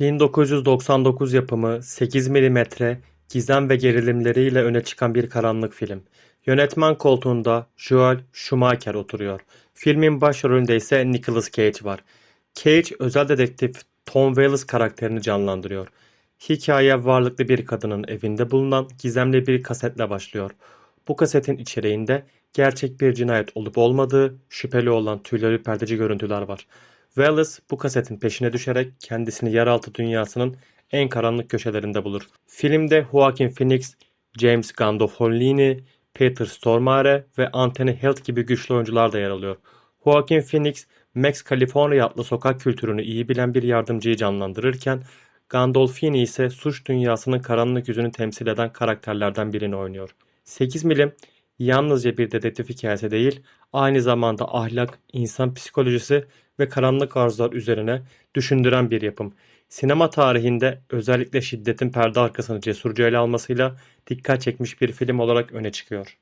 1999 yapımı 8 mm gizem ve gerilimleriyle öne çıkan bir karanlık film. Yönetmen koltuğunda Joel Schumacher oturuyor. Filmin başrolünde ise Nicolas Cage var. Cage özel dedektif Tom Wallace karakterini canlandırıyor. Hikaye varlıklı bir kadının evinde bulunan gizemli bir kasetle başlıyor. Bu kasetin içeriğinde gerçek bir cinayet olup olmadığı şüpheli olan tüyleri ürpertici görüntüler var. Wallace bu kasetin peşine düşerek kendisini yeraltı dünyasının en karanlık köşelerinde bulur. Filmde Joaquin Phoenix, James Gandolfini, Peter Stormare ve Anthony Heald gibi güçlü oyuncular da yer alıyor. Joaquin Phoenix, Max California adlı sokak kültürünü iyi bilen bir yardımcıyı canlandırırken Gandolfini ise suç dünyasının karanlık yüzünü temsil eden karakterlerden birini oynuyor. 8 milim yalnızca bir dedektif hikayesi değil, aynı zamanda ahlak, insan psikolojisi ve karanlık arzular üzerine düşündüren bir yapım. Sinema tarihinde özellikle şiddetin perde arkasını cesurca ele almasıyla dikkat çekmiş bir film olarak öne çıkıyor.